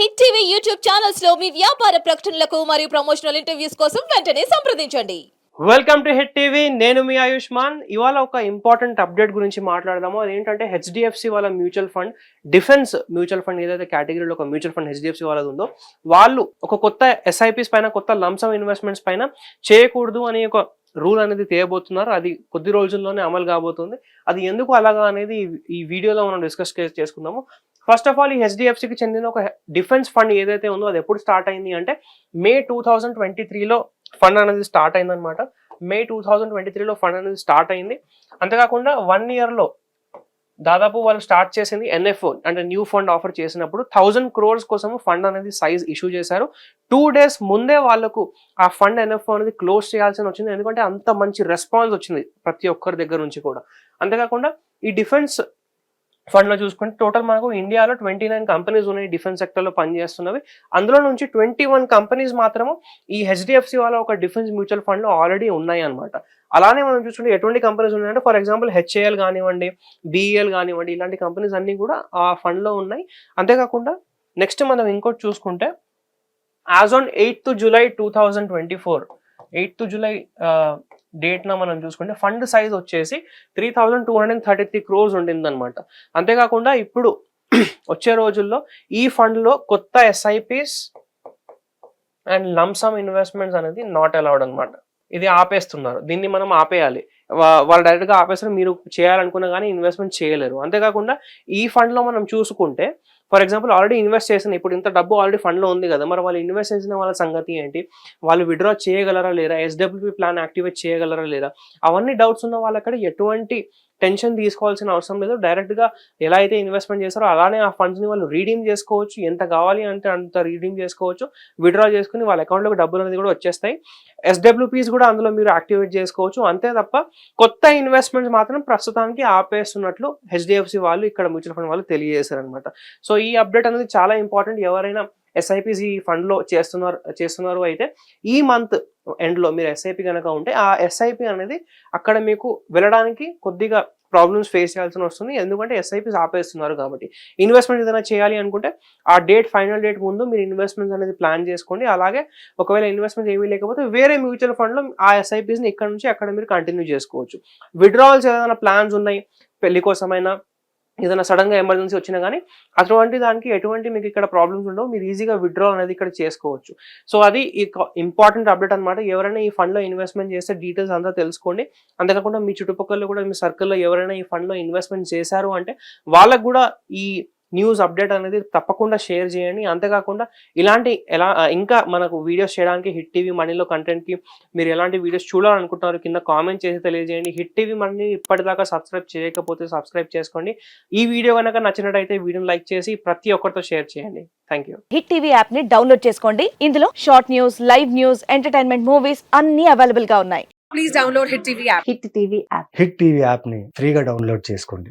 Hit TV YouTube ఛానల్స్లో మీ వ్యాపార ప్రకటనలకు మరియు ప్రమోషనల్ ఇంటర్వ్యూస్ కోసం వెంటనే సంప్రదించండి. వెల్కమ్ టు హిట్ టీవీ నేను మీ ఆయుష్మాన్. ఇవాళ ఒక ఇంపార్టెంట్ అప్డేట్ గురించి మాట్లాడదాము. అదేంటంటే హెచ్డిఎఫ్సి వాళ్ళ mutual fund defence mutual fund ఏదైతే కేటగిరీలో ఒక మ్యూచువల్ ఫండ్ హెచ్డిఎఫ్సి వాళ్ళది ఉందో వాళ్ళు ఒక కొత్త ఎస్ఐపిస్ పైన కొత్త లంసమ్ ఇన్వెస్ట్మెంట్స్ పైన చేయకూడదు అనే ఒక రూల్ అనేది తేయబోతున్నారు. అది కొద్ది రోజుల్లోనే అమలు కాబోతుంది. అది ఎందుకు అలాగా అనేది ఈ- ఈ వీడియోలో మనం డిస్కస్ చేసుకుందాము. ఫస్ట్ ఆఫ్ ఆల్ ఈ హెచ్డిఎఫ్సికి చెందిన ఒక డిఫెన్స్ ఫండ్ ఏదైతే ఉందో అది ఎప్పుడు స్టార్ట్ అయింది అంటే మే టూ థౌజండ్ ట్వంటీ త్రీలో ఫండ్ అనేది స్టార్ట్ అయిందనమాట మే టూ థౌజండ్ ట్వంటీ త్రీలో ఫండ్ అనేది స్టార్ట్ అయింది. అంతేకాకుండా వన్ ఇయర్లో దాదాపు వాళ్ళు స్టార్ట్ చేసింది ఎన్ఎఫ్ఓ అంటే న్యూ ఫండ్ ఆఫర్ చేసినప్పుడు థౌజండ్ క్రోర్స్ కోసం ఫండ్ అనేది సైజ్ ఇష్యూ చేశారు. టూ డేస్ ముందే వాళ్ళకు ఆ ఫండ్ ఎన్ఎఫ్ఓ అనేది క్లోజ్ చేయాల్సి వచ్చింది. ఎందుకంటే అంత మంచి రెస్పాన్స్ వచ్చింది ప్రతి ఒక్కరి దగ్గర నుంచి కూడా. అంతేకాకుండా ఈ డిఫెన్స్ ఫండ్లో చూసుకుంటే టోటల్ మనకు ఇండియాలో ట్వంటీ నైన్ కంపెనీస్ ఉన్నాయి డిఫెన్స్ సెక్టర్లో పనిచేస్తున్నవి. అందులో నుంచి ట్వంటీ వన్ కంపెనీస్ మాత్రము ఈ హెచ్డిఎఫ్సి వాళ్ళ ఒక డిఫెన్స్ మ్యూచువల్ ఫండ్లో ఆల్రెడీ ఉన్నాయి అనమాట అలానే మనం చూసుకుంటే ఎటువంటి కంపెనీస్ ఉన్నాయంటే ఫర్ ఎగ్జాంపుల్ హెచ్ఏఎల్ కానివ్వండి బిఈఎల్ కానివ్వండి ఇలాంటి కంపెనీస్ అన్నీ కూడా ఆ ఫండ్లో ఉన్నాయి. అంతేకాకుండా నెక్స్ట్ మనం ఇంకోటి చూసుకుంటే as on eighth July two thousand twenty four eighth July డేట్న మనం చూసుకుంటే ఫండ్ సైజ్ వచ్చేసి three thousand two hundred thirty three crores ఉండిందనమాట అంతేకాకుండా ఇప్పుడు వచ్చే రోజుల్లో ఈ ఫండ్లో కొత్త SIPs and lump sum investments అనేది నాట్ అలౌడ్ అనమాట ఇది ఆపేస్తున్నారు. దీన్ని మనం ఆపేయాలి. వాళ్ళు డైరెక్ట్గా ఆపేస్తారు. మీరు చేయాలనుకున్నా కానీ ఇన్వెస్ట్మెంట్ చేయలేరు. అంతేకాకుండా ఈ ఫండ్లో మనం చూసుకుంటే ఫర్ ఎగ్జాంపుల్ ఆల్రెడీ ఇన్వెస్ట్ చేసిన ఇప్పుడు ఇంత డబ్బు ఆల్రెడీ ఫండ్లో ఉంది కదా మరి వాళ్ళు ఇన్వెస్ట్ చేసిన వాళ్ళ సంగతి ఏంటి? వాళ్ళు విడ్రా చేయగలరా లేరా ఎస్డబ్ల్యూపీ ప్లాన్ యాక్టివేట్ చేయగలరా లేదా? అవన్నీ డౌట్స్ ఉన్న వాళ్ళక్కడ ఎటువంటి టెన్షన్ తీసుకోవాల్సిన అవసరం లేదు. డైరెక్ట్గా ఎలా అయితే ఇన్వెస్ట్మెంట్ చేస్తారో అలానే ఆ ఫండ్స్ని వాళ్ళు రీడీమ్ చేసుకోవచ్చు. ఎంత కావాలి అంటే అంత రీడీమ్ చేసుకోవచ్చు. విడ్రా చేసుకుని వాళ్ళ అకౌంట్లోకి డబ్బులు అనేది కూడా వచ్చేస్తాయి. ఎస్డబ్ల్యూపీస్ కూడా అందులో మీరు యాక్టివేట్ చేసుకోవచ్చు. అంతే తప్ప కొత్త ఇన్వెస్ట్మెంట్స్ మాత్రం ప్రస్తుతానికి ఆపేస్తున్నట్లు హెచ్డిఎఫ్సి వాళ్ళు ఇక్కడ మ్యూచువల్ ఫండ్ వాళ్ళు తెలియజేశారు అనమాట సో ఈ అప్డేట్ అనేది చాలా ఇంపార్టెంట్ ఎవరైనా ఎస్ఐపిసి ఫండ్లో చేస్తున్నారు చేస్తున్నారు అయితే ఈ మంత్ ఎండ్లో మీరు ఎస్ఐపి కనుక ఉంటే ఆ ఎస్ఐపి అనేది అక్కడ మీకు వెళ్ళడానికి కొద్దిగా ప్రాబ్లమ్స్ ఫేస్ చేయాల్సి వస్తుంది. ఎందుకంటే ఎస్ఐపిస్ ఆపేస్తున్నారు కాబట్టి. ఇన్వెస్ట్మెంట్ ఏదైనా చేయాలి అనుకుంటే ఆ డేట్ ఫైనల్ డేట్ ముందు మీరు ఇన్వెస్ట్మెంట్స్ అనేది ప్లాన్ చేసుకోండి. అలాగే ఒకవేళ ఇన్వెస్ట్మెంట్ ఏమీ లేకపోతే వేరే మ్యూచువల్ ఫండ్లో ఆ ఎస్ఐపిస్ని ఇక్కడ నుంచి అక్కడ మీరు కంటిన్యూ చేసుకోవచ్చు. విడ్రావల్స్ ఏదైనా ప్లాన్స్ ఉన్నాయి? పెళ్ళి కోసమైనా ఏదైనా సడన్గా ఎమర్జెన్సీ వచ్చినా కానీ అటువంటి దానికి ఎటువంటి మీకు ఇక్కడ ప్రాబ్లమ్స్ ఉండవు. మీరు ఈజీగా విత్డ్రా అనేది ఇక్కడ చేసుకోవచ్చు. సో అది ఈ ఇంపార్టెంట్ అప్డేట్ అనమాట ఎవరైనా ఈ ఫండ్లో ఇన్వెస్ట్మెంట్ చేస్తే డీటెయిల్స్ అంతా తెలుసుకోండి. అంతేకాకుండా మీ చుట్టుపక్కల కూడా మీ సర్కిల్లో ఎవరైనా ఈ ఫండ్లో ఇన్వెస్ట్మెంట్ చేశారు అంటే వాళ్ళకు కూడా ఈ న్యూస్ అప్డేట్ అనేది తప్పకుండా షేర్ చేయండి. అంతేకాకుండా ఇలాంటి ఎలా ఇంకా మనకు వీడియోస్ చేయడానికి హిట్ టీవీ మనీలో కంటెంట్కి మీరు ఎలాంటి వీడియోస్ చూడాలనుకుంటున్నారు కింద కామెంట్ చేసి తెలియజేయండి. హిట్ టీవీ మనీ ఇప్పటిదాకా సబ్స్క్రైబ్ చేయకపోతే సబ్స్క్రైబ్ చేసుకోండి. ఈ వీడియో కనుక నచ్చినట్టయితే వీడియోని లైక్ చేసి ప్రతి ఒక్కరితో షేర్ చేయండి. Thank you. హిట్ టీవీ యాప్ని డౌన్లోడ్ చేసుకోండి. ఇందులో short news live news entertainment movies అన్ని అవైలబుల్గా ఉన్నాయి. please download Hit TV app. Hit TV app. Hit TV యాప్ని ఫ్రీగా డౌన్లోడ్ చేసుకోండి.